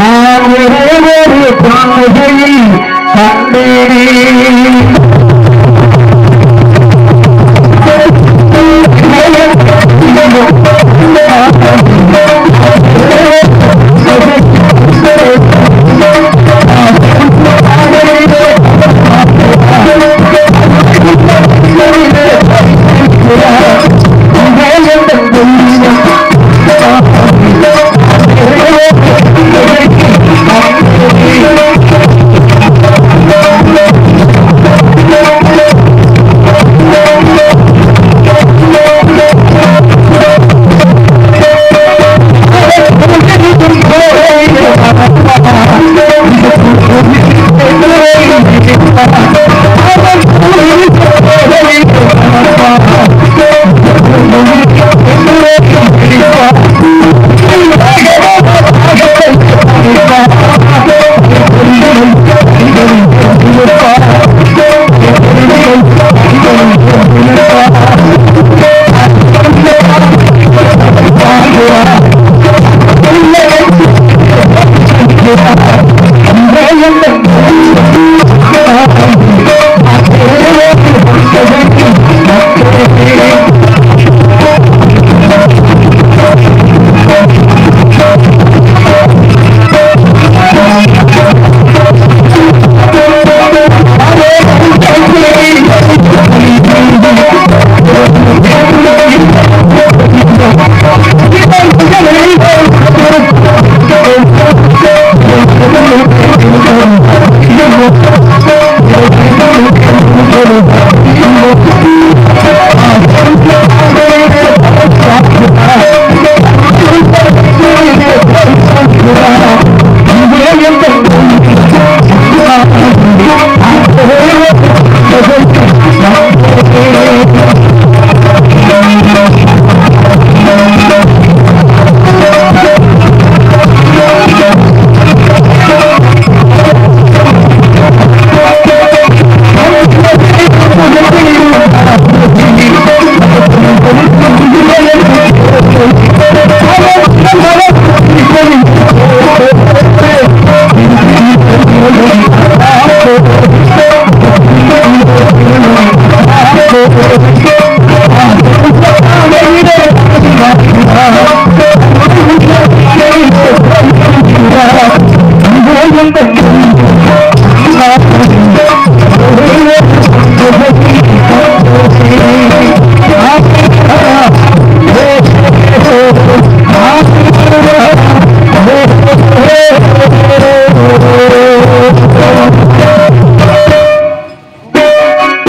நான் ஒரே ஒரு பாதையில் por fora can